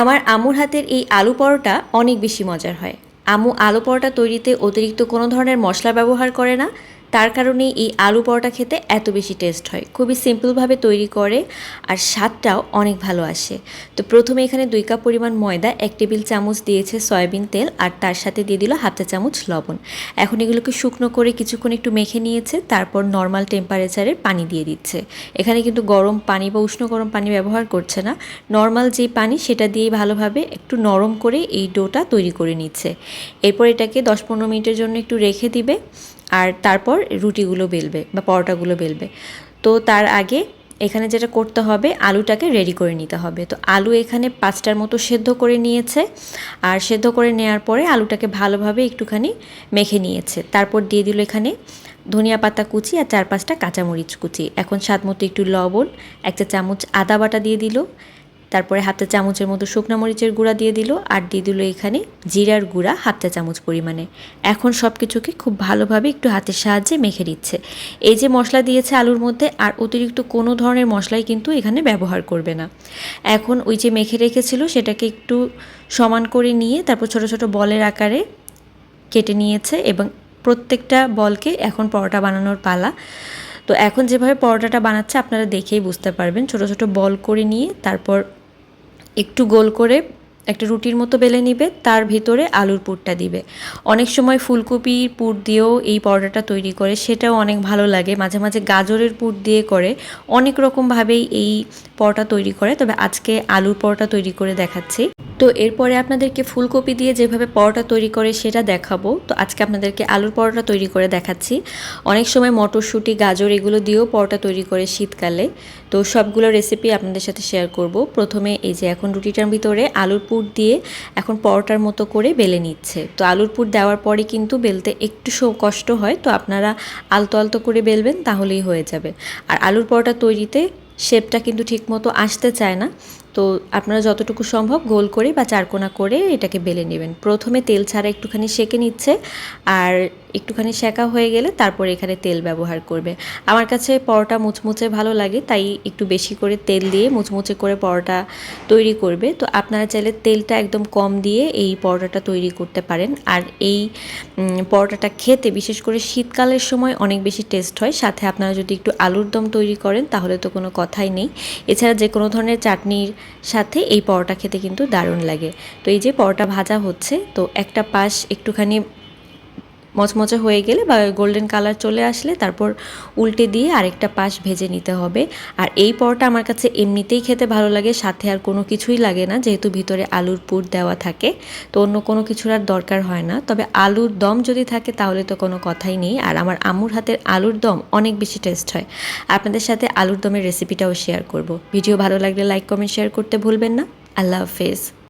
আমার আমুর হাতের এই আলু পরোটা অনেক বেশি মজার হয়। আমু আলু পরোটা তৈরিতে অতিরিক্ত কোনো ধরনের মশলা ব্যবহার করে না তার কারণে এই আলু পরোটা খেতে এত বেশি টেস্ট হয়। খুবই সিম্পলভাবে তৈরি করে আর স্বাদটাও অনেক ভালো আসে। তো প্রথমে এখানে দুই কাপ পরিমাণ ময়দা, এক টেবিল চামচ দিয়েছে সয়াবিন তেল আর তার সাথে দিয়ে দিল হাফ চা চামচ লবণ। এখন এগুলোকে শুকনো করে কিছুক্ষণ একটু মেখে নিয়েছে, তারপর নর্মাল টেম্পারেচারে পানি দিয়ে দিচ্ছে। এখানে কিন্তু গরম পানি বা উষ্ণ গরম পানি ব্যবহার করছে না। নর্মাল যে পানি সেটা দিয়ে ভালোভাবে একটু নরম করে এই ডোটা তৈরি করে নিচ্ছে। এরপর এটাকে দশ পনেরো মিনিটের জন্য একটু রেখে দিবে। আর তারপর রুটিগুলো বেলবে বা পরোটাগুলো বেলবে। তো তার আগে এখানে যেটা করতে হবে, আলুটাকে রেডি করে নিতে হবে। তো আলু এখানে পাঁচটার মতো সেদ্ধ করে নিয়েছে। আর সেদ্ধ করে নেওয়ার পরে আলুটাকে ভালোভাবে একটুখানি মেখে নিয়েছে। তারপর দিয়ে দিল এখানে ধনিয়া পাতা কুচি আর চার পাঁচটা কাঁচামরিচ কুচি। এখন স্বাদ মতো একটু লবণ, একটা চামচ আদা বাটা দিয়ে দিল। তারপরে হাতে চামচের মতো শুকনো মরিচের গুঁড়া দিয়ে দিল আর দিয়ে দিল এখানে জিরার গুঁড়া হাতে চামচ পরিমাণে। এখন সব কিছুকে খুব ভালোভাবে একটু হাতের সাহায্যে মেখে দিচ্ছে এই যে মশলা দিয়েছে আলুর মধ্যে, আর অতিরিক্ত কোনো ধরনের মশলাই কিন্তু এখানে ব্যবহার করবে না। এখন ওই যে মেখে রেখেছিল সেটাকে একটু সমান করে নিয়ে তারপর ছোট ছোট বলের আকারে কেটে নিয়েছে এবং প্রত্যেকটা বলকে এখন পরোটা বানানোর পালা। তো এখন যেভাবে পরোটাটা বানাচ্ছে আপনারা দেখেই বুঝতে পারবেন। ছোট ছোট বল করে নিয়ে তারপর একটু গোল করে একটা রুটির মতো বেলে নিবে, তার ভিতরে আলুর পুরটা দিবে। অনেক সময় ফুলকপির পুর দিয়েও এই পরোটাটা তৈরি করে, সেটাও অনেক ভালো লাগে। মাঝে মাঝে গাজরের পুর দিয়ে করে অনেক রকমভাবেই এই পরোটা তৈরি করে। তবে আজকে আলুর পরোটা তৈরি করে দেখাচ্ছি। তো এরপরে আপনাদেরকে ফুলকপি দিয়ে যেভাবে পরোটা তৈরি করে সেটা দেখাবো। তো আজকে আপনাদেরকে আলুর পরোটা তৈরি করে দেখাচ্ছি। অনেক সময় মটরশুঁটি, গাজর এগুলো দিয়েও পরোটা তৈরি করে শীতকালে। তো সবগুলো রেসিপি আপনাদের সাথে শেয়ার করব। প্রথমে এই যে এখন রুটিটার ভিতরে আলুর পুর দিয়ে এখন পরোটার মতো করে বেলে নিচ্ছে। তো আলুর পুর দেওয়ার পরে কিন্তু বেলতে একটু কষ্ট হয়। তো আপনারা আলতো আলতো করে বেলবেন তাহলেই হয়ে যাবে। আর আলুর পরোটা তৈরিতে শেপটা কিন্তু ঠিকমতো আসতে চায় না। তো আপনারা যতটুকু সম্ভব গোল করে বা চারকোনা করে এটাকে বেলে নেবেন। প্রথমে তেল ছাড়া একটুখানি সেকে নিচ্ছে আর একটুখানি সেকা হয়ে গেলে তারপর এখানে তেল ব্যবহার করবে। আমার কাছে পরোটা মুচমুচে ভালো লাগে, তাই একটু বেশি করে তেল দিয়ে মুচমুচে করে পরোটা তৈরি করবে। তো আপনারা চাইলে তেলটা একদম কম দিয়ে এই পরোটাটা তৈরি করতে পারেন। আর এই পরোটাটা খেতে, বিশেষ করে শীতকালের সময় অনেক বেশি টেস্ট হয়। সাথে আপনারা যদি একটু আলুর দম তৈরি করেন, তাহলে তো কোনো কথাই নেই। এছাড়া যে কোনো ধরনের চাটনির সাথে এই পরোটা খেতে কিন্তু দারুণ লাগে। তো এই যে পরোটা ভাজা হচ্ছে, তো একটা পাশ একটুখানি মচমচে হয়ে গেলে বা গোল্ডেন কালার চলে আসলে তারপর উল্টে দিয়ে আরেকটা পাশ ভেজে নিতে হবে। আর এই পরোটা আমার কাছে এমনিতেই খেতে ভালো লাগে, সাথে আর কোনো কিছুই লাগে না, যেহেতু ভিতরে আলুর পুর দেওয়া থাকে। তো অন্য কোনো কিছুর আর দরকার হয় না। তবে আলুর দম যদি থাকে তাহলে তো কোনো কথাই নেই। আর আমার আম্মুর হাতের আলুর দম অনেক বেশি টেস্ট হয়। আপনাদের সাথে আলুর দমের রেসিপিটাও শেয়ার করব। ভিডিও ভালো লাগলে লাইক কমেন্ট শেয়ার করতে ভুলবেন না। আল্লাহ হাফেজ।